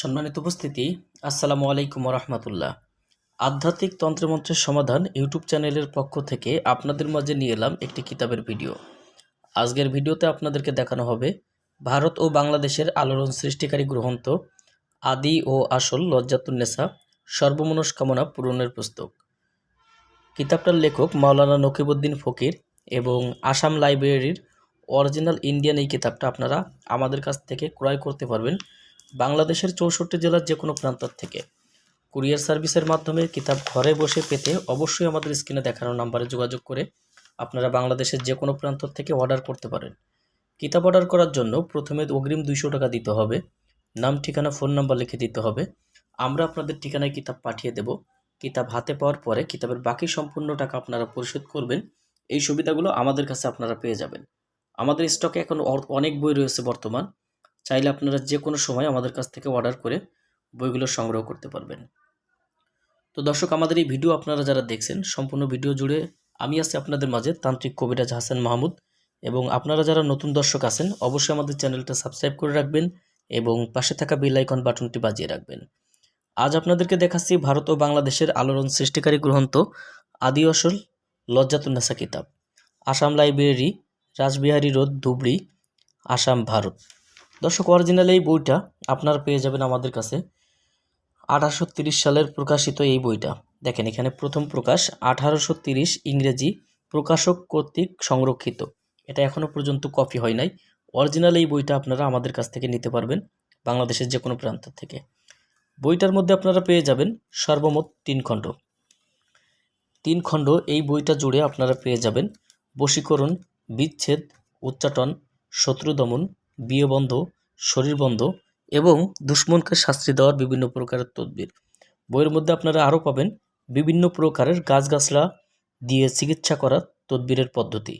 সম্মানিত উপস্থিতি, আসসালামু আলাইকুম রহমতুল্লাহ আধ্যাত্মিক তন্ত্রমন্ত্রের সমাধান ইউটিউব চ্যানেলের পক্ষ থেকে আপনাদের মাঝে নিয়ে এলাম একটি কিতাবের ভিডিও। আজকের ভিডিওতে আপনাদেরকে দেখানো হবে ভারত ও বাংলাদেশের আলোড়ন সৃষ্টিকারী গ্রন্থ আদি ও আসল লজ্জাতুন্নেসা সর্বমনস্কামনা পূরণের পুস্তক। কিতাবটার লেখক মাওলানা নকিবুদ্দিন ফকির এবং আসাম লাইব্রেরির অরিজিনাল ইন্ডিয়ান এই কিতাবটা আপনারা আমাদের কাছ থেকে ক্রয় করতে পারবেন বাংলাদেশের চৌষট্টি জেলার যে কোনো প্রান্ত থেকে। কুরিয়ার সার্ভিসের মাধ্যমে কিতাব ঘরে বসে পেতে অবশ্যই আমাদের স্ক্রিনে দেখানো নাম্বারে যোগাযোগ করে আপনারা বাংলাদেশের যে কোনো প্রান্ত থেকে অর্ডার করতে পারেন। কিতাব অর্ডার করার জন্য প্রথমে অগ্রিম দুইশো টাকা দিতে হবে। নাম, ঠিকানা, ফোন নাম্বার লিখে দিতে হবে। আমরা আপনাদের ঠিকানায় কিতাব পাঠিয়ে দেব। কিতাব হাতে পাওয়ার পরে কিতাবের বাকি সম্পূর্ণ টাকা আপনারা পরিশোধ করবেন। এই সুবিধাগুলো আমাদের কাছে আপনারা পেয়ে যাবেন। আমাদের স্টকে এখন অনেক বই রয়েছে বর্তমান। চাইলে আপনারা যে কোনো সময় আমাদের কাছ থেকে অর্ডার করে বইগুলো সংগ্রহ করতে পারবেন। তো দর্শক, আমাদের এই ভিডিও আপনারা যারা দেখছেন, সম্পূর্ণ ভিডিও জুড়ে আমি আছি আপনাদের মাঝে তান্ত্রিক কবিরাজ হাসান মাহমুদ এবং আপনারা যারা নতুন দর্শক আছেন, অবশ্যই আমাদের চ্যানেলটা সাবস্ক্রাইব করে রাখবেন এবং পাশে থাকা বেল আইকন বাটনটি বাজিয়ে রাখবেন। আজ আপনাদেরকে দেখাচ্ছি ভারত ও বাংলাদেশের আলোড়ন সৃষ্টিকারী গ্রন্থ আদি আসল লজ্জাতুন্নেসা কিতাব। Assam library, Rashbehari road, Dhubri, Assam, Bharat. দর্শক অরিজিনাল এই বইটা আপনারা পেয়ে যাবেন আমাদের কাছে। আঠারোশো তিরিশ সালের প্রকাশিত এই বইটা। দেখেন, এখানে প্রথম প্রকাশ আঠারোশো তিরিশ ইংরেজি প্রকাশক কর্তৃক সংরক্ষিত। এটা এখনও পর্যন্ত কপি হয় নাই। অরিজিনাল এই বইটা আপনারা আমাদের কাছ থেকে নিতে পারবেন বাংলাদেশের যে কোনো প্রান্ত থেকে। বইটার মধ্যে আপনারা পেয়ে যাবেন সর্বমোট তিন খণ্ড। তিন খণ্ড এই বইটা জুড়ে আপনারা পেয়ে যাবেন বশীকরণ, বিচ্ছেদ, উচ্চাটন শত্রু দমন বিয়েবন্ধ শরীরবন্ধ এবং দুশ্মনকে শাস্তি দেওয়ার বিভিন্ন প্রকারের তদবির। বইয়ের মধ্যে আপনারা আরও পাবেন বিভিন্ন প্রকারের গাছগাছলা দিয়ে চিকিৎসা করার তদবিরের পদ্ধতি।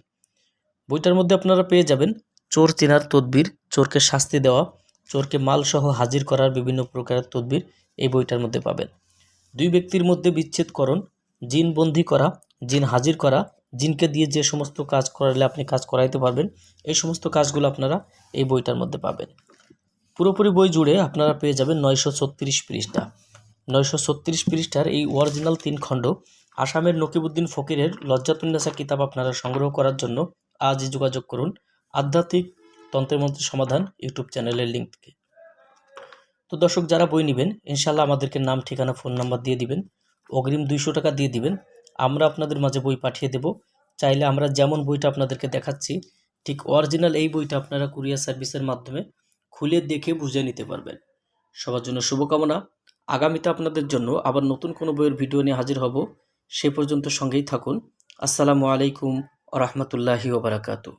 বইটার মধ্যে আপনারা পেয়ে যাবেন চোর চেনার তদবির, চোরকে শাস্তি দেওয়া, চোরকে মালসহ হাজির করার বিভিন্ন প্রকারের তদবির এই বইটার মধ্যে পাবেন। দুই ব্যক্তির মধ্যে বিচ্ছেদকরণ জিন বন্দি করা, জিন হাজির করা জিনকে দিয়ে যে সমস্ত কাজ করালে আপনি কাজ করাইতে পারবেন, এই সমস্ত কাজগুলো আপনারা এই বইটার মধ্যে পাবেন। পুরোপুরি বই জুড়ে আপনারা পেয়ে যাবেন নয়শো ছত্রিশ পৃষ্ঠা। নয়শো ছত্রিশ পৃষ্ঠার এই অরিজিনাল তিন খণ্ড আসামের নকিবুদ্দিন ফকিরের লজ্জাতুন্নেসা কিতাব আপনারা সংগ্রহ করার জন্য আজই যোগাযোগ করুন আধ্যাত্মিক তন্ত্রের মন্ত্রের সমাধান ইউটিউব চ্যানেলের লিঙ্ক থেকে। তো দর্শক, যারা বই নেবেন ইনশাল্লাহ আমাদেরকে নাম, ঠিকানা ফোন নাম্বার দিয়ে দিবেন, অগ্রিম দুইশো টাকা দিয়ে দিবেন। আমরা আপনাদের মাঝে বই পাঠিয়ে দেব। চাইলে আমরা যেমন বইটা আপনাদেরকে দেখাচ্ছি, ঠিক অরিজিনাল এই বইটা আপনারা কুরিয়ার সার্ভিসের মাধ্যমে খুলে দেখে বুঝে নিতে পারবেন। সবার জন্য শুভকামনা। আগামীতে আপনাদের জন্য আবার নতুন কোনো বইয়ের ভিডিও নিয়ে হাজির হব। সে পর্যন্ত সঙ্গেই থাকুন। আসসালামু আলাইকুম রহমতুল্লাহি ওবরাকাতু